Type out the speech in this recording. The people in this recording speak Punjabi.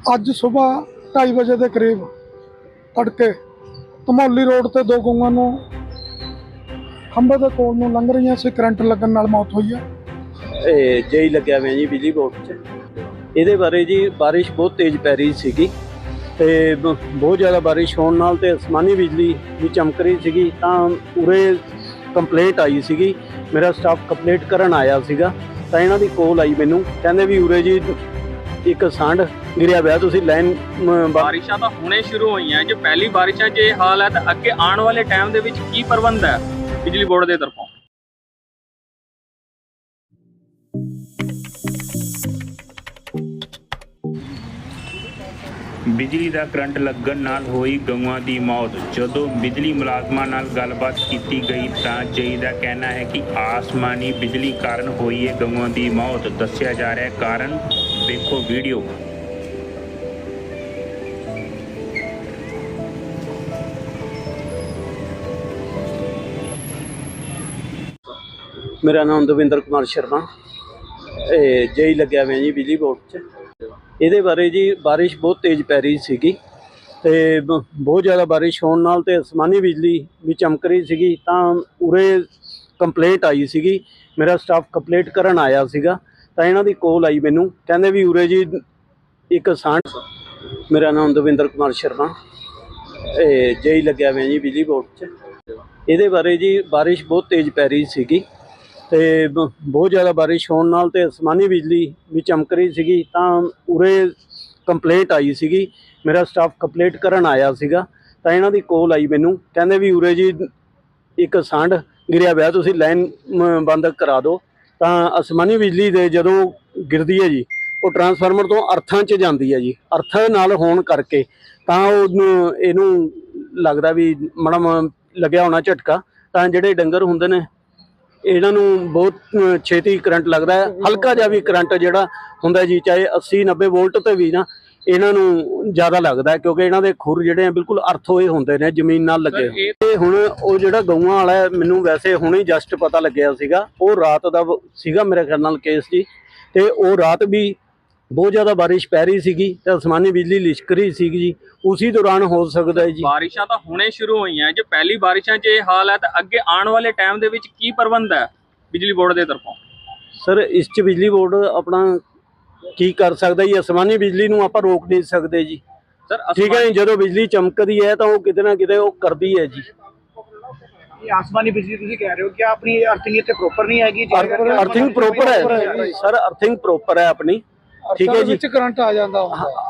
ਅੱਜ ਸਵੇਰ 2:30 ਵਜੇ ਦੇ ਕਰੀਬ ਤੜਕੇ ਧਮੌਲੀ ਰੋਡ ਤੇ ਦੋ ਗਊਆਂ ਨੂੰ ਖੰਭੇ ਦੇ ਕੋਲ ਨੂੰ ਲੰਘ ਰਹੀਆਂ ਸੀ, ਕਰੰਟ ਲੱਗਣ ਨਾਲ ਮੌਤ ਹੋਈ ਹੈ। ਇਹ ਜੇਈ ਲੱਗਿਆ ਹੋਇਆ ਜੀ, ਬਿਜਲੀ ਬੋਰਡ 'ਚ ਇਹਦੇ ਬਾਰੇ ਜੀ ਬਾਰਿਸ਼ ਬਹੁਤ ਤੇਜ਼ ਪੈ ਰਹੀ ਸੀਗੀ ਤੇ ਬ- ਬਹੁਤ ਜ਼ਿਆਦਾ ਬਾਰਿਸ਼ ਹੋਣ ਨਾਲ ਤੇ ਅਸਮਾਨੀ ਬਿਜਲੀ ਵੀ ਚਮਕ ਰਹੀ ਸੀਗੀ। ਤਾਂ ਉਰੇ ਕੰਪਲੇਂਟ ਆਈ ਸੀਗੀ, ਮੇਰਾ ਸਟਾਫ ਕੰਪਲੇਂਟ ਕਰਨ ਆਇਆ ਸੀਗਾ, ਤਾਂ ਇਹਨਾਂ ਦੀ ਕੋਲ ਆਈ ਮੈਨੂੰ। ਕਹਿੰਦੇ ਵੀ ਉਰੇ ਜੀ ਇੱਕ ਸੰਡ ਗਿਰਿਆ ਪਿਆ ਤੁਸੀਂ ਲਾਈਨ ਬਾਰਿਸ਼ਾਂ ਤਾਂ ਹੁਣੇ ਸ਼ੁਰੂ ਹੋਈਆਂ ਜੇ ਪਹਿਲੀ ਬਾਰਿਸ਼ਾਂ 'ਚ ਇਹ ਹਾਲ ਹੈ ਤਾਂ ਅੱਗੇ ਆਉਣ ਵਾਲੇ ਟਾਈਮ ਦੇ ਵਿੱਚ ਕੀ ਪ੍ਰਬੰਧ ਹੈ ਬਿਜਲੀ ਬੋਰਡ ਦੇ ਤਰਫੋਂ? ਬਿਜਲੀ ਦਾ ਕਰੰਟ ਲੱਗਣ ਨਾਲ ਹੋਈ ਗਊਆਂ ਦੀ ਮੌਤ। ਜਦੋਂ ਬਿਜਲੀ ਮੁਲਾਜ਼ਮਾਂ ਨਾਲ ਗੱਲਬਾਤ ਕੀਤੀ ਗਈ ਤਾਂ ਜਈ ਦਾ ਕਹਿਣਾ ਹੈ ਕਿ ਆਸਮਾਨੀ ਬਿਜਲੀ ਕਾਰਨ ਹੋਈ ਹੈ ਗਊਆਂ ਦੀ ਮੌਤ। ਦੱਸਿਆ ਜਾ ਰਿਹਾ ਹੈ ਕਾਰਨ ਦੇਖੋ ਵੀਡੀਓ। ਮੇਰਾ ਨਾਮ ਦਵਿੰਦਰ ਕੁਮਾਰ ਸ਼ਰਮਾ। ਇਹ ਜੇਈ ਲੱਗਿਆ ਹੋਇਆ ਜੀ, ਬਿਜਲੀ ਬੋਰਡ 'ਚ। ਇਹਦੇ ਬਾਰੇ ਜੀ ਬਾਰਿਸ਼ ਬਹੁਤ ਤੇਜ਼ ਪੈ ਰਹੀ ਸੀਗੀ ਤੇ ਬ- ਬਹੁਤ ਜ਼ਿਆਦਾ ਬਾਰਿਸ਼ ਹੋਣ ਨਾਲ ਤੇ ਅਸਮਾਨੀ ਬਿਜਲੀ ਵੀ ਚਮਕ ਰਹੀ ਸੀਗੀ। ਤਾਂ ਉਰੇ ਕੰਪਲੇਂਟ ਆਈ ਸੀਗੀ। ਮੇਰਾ ਸਟਾਫ ਕੰਪਲੇਂਟ ਕਰਨ ਆਇਆ ਸੀਗਾ। ਤਾਂ ਇਹਨਾਂ ਦੀ ਕੋਲ ਆਈ ਮੈਨੂੰ। ਕਹਿੰਦੇ ਵੀ ਉਰੇ ਜੀ ਇੱਕ ਸਾਂਢ ਮੇਰਾ ਨਾਮ ਦਵਿੰਦਰ ਕੁਮਾਰ ਸ਼ਰਮਾ। ਇਹ ਜੇਈ ਲੱਗਿਆ ਹੋਇਆ ਜੀ, ਬਿਜਲੀ ਬੋਰਡ 'ਚ। ਇਹਦੇ ਬਾਰੇ ਜੀ ਬਾਰਿਸ਼ ਬਹੁਤ ਤੇਜ਼ ਪੈ ਰਹੀ ਸੀਗੀ ਤੇ ਬ- ਬਹੁਤ ਜ਼ਿਆਦਾ ਬਾਰਿਸ਼ ਹੋਣ ਨਾਲ ਤੇ ਅਸਮਾਨੀ ਬਿਜਲੀ ਵੀ ਚਮਕ ਰਹੀ ਸੀਗੀ। ਤਾਂ ਉਰੇ ਕੰਪਲੇਂਟ ਆਈ ਸੀਗੀ। ਮੇਰਾ ਸਟਾਫ ਕੰਪਲੇਂਟ ਕਰਨ ਆਇਆ ਸੀਗਾ। ਤਾਂ ਇਹਨਾਂ ਦੀ ਕੋਲ ਆਈ ਮੈਨੂੰ। ਕਹਿੰਦੇ ਵੀ ਉਰੇ ਜੀ ਇੱਕ ਸਾਂਢ ਗਿਰਿਆ ਪਿਆ ਤੁਸੀਂ ਲਾਈਨ ਬੰਦ ਕਰਾ ਦਿਓ। ਤਾਂ ਅਸਮਾਨੀ ਬਿਜਲੀ ਦੇ ਜਦੋਂ ਗਿਰਦੀ ਹੈ ਜੀ, ਉਹ ਟਰਾਂਸਫਾਰਮਰ ਤੋਂ ਅਰਥਾਂ 'ਚ ਜਾਂਦੀ ਹੈ ਜੀ। ਅਰਥ ਨਾਲ ਹੋਣ ਕਰਕੇ ਤਾਂ ਉਹ ਇਹਨੂੰ ਲੱਗਦਾ ਵੀ ਮਾੜਾ ਲੱਗਿਆ ਹੋਣਾ ਝਟਕਾ। ਤਾਂ ਜਿਹੜੇ ਡੰਗਰ ਹੁੰਦੇ ਨੇ, ਇਹਨਾਂ ਨੂੰ ਬਹੁਤ ਛੇਤੀ ਕਰੰਟ ਲੱਗਦਾ ਹੈ। ਹਲਕਾ ਜਿਹਾ ਵੀ ਕਰੰਟ ਜਿਹੜਾ ਹੁੰਦਾ ਜੀ, ਚਾਹੇ 80 90 ਵੋਲਟ ਤੇ ਵੀ ਨਾ ਇਹਨਾਂ ਨੂੰ ਜ਼ਿਆਦਾ ਲੱਗਦਾ ਕਿਉਂਕਿ ਇਹਨਾਂ ਦੇ ਖੁਰ ਜਿਹੜੇ ਆ ਬਿਲਕੁਲ ਅਰਥ ਹੋਏ ਹੁੰਦੇ ਨੇ ਜ਼ਮੀਨ ਨਾਲ ਲੱਗੇ ਤੇ ਹੁਣ ਉਹ ਜਿਹੜਾ ਗਊਆਂ ਵਾਲਾ ਮੈਨੂੰ ਵੈਸੇ ਹੁਣੇ ਜਸਟ ਪਤਾ ਲੱਗਿਆ ਸੀਗਾ ਉਹ ਰਾਤ ਦਾ ਸੀਗਾ ਮੇਰੇ ਖਿਆਲ ਨਾਲ ਕੇਸ ਜੀ ਤੇ ਉਹ ਰਾਤ ਵੀ ਬਹੁਤ ਜ਼ਿਆਦਾ ਬਾਰਿਸ਼ ਪੈ ਰਹੀ ਸੀਗੀ ਤੇ ਅਸਮਾਨੀ ਬਿਜਲੀ ਲਿਸ਼ਕ ਰਹੀ ਸੀਗੀ ਜੀ ਉਸੇ ਦੌਰਾਨ ਹੋ ਸਕਦਾ ਹੈ ਜੀ। ਬਾਰਿਸ਼ਾਂ ਤਾਂ ਹੁਣੇ ਸ਼ੁਰੂ ਹੋਈਆਂ ਜੇ ਪਹਿਲੀ ਬਾਰਿਸ਼ਾਂ 'ਚ ਇਹ ਹਾਲ ਹੈ ਤਾਂ ਅੱਗੇ ਆਉਣ ਵਾਲੇ ਟਾਈਮ ਦੇ ਵਿੱਚ ਕੀ ਪ੍ਰਬੰਧ ਹੈ ਬਿਜਲੀ ਬੋਰਡ ਦੇ ਤਰਫੋਂ? ਸਰ ਇਸ ਚ ਬਿਜਲੀ ਬੋਰਡ ਆਪਣਾ ਕੀ ਕਰ ਸਕਦਾ ਜੀ? ਅਸਮਾਨੀ ਬਿਜਲੀ ਨੂੰ ਆਪਾਂ ਰੋਕ ਨਹੀਂ ਸਕਦੇ ਜੀ। ਸਰ ਠੀਕ ਹੈ ਜੀ ਜਦੋਂ ਬਿਜਲੀ ਚਮਕਦੀ ਹੈ ਤਾਂ ਉਹ ਕਿਤੇ ਨਾ ਕਿਤੇ ਉਹ ਕਰਦੀ ਹੈ ਜੀ। ਇਹ ਆਸਮਾਨੀ ਬਿਜਲੀ ਤੁਸੀਂ ਕਹਿ ਰਹੇ ਹੋ ਕਿ ਆਪਣੀ ਅਰਥਿੰਗ ਇੱਥੇ ਪ੍ਰੋਪਰ ਨਹੀਂ ਹੈਗੀ ਅਰਥਿੰਗ ਪ੍ਰੋਪਰ ਹੈ। ਸਰ ਅਰਥਿੰਗ ਪ੍ਰੋਪਰ ਹੈ ਆਪਣੀ। ਠੀਕ ਹੈ ਜੀ। ਵਿੱਚ ਕਰੰਟ ਆ ਜਾਂਦਾ ਹੁੰਦਾ ਅ-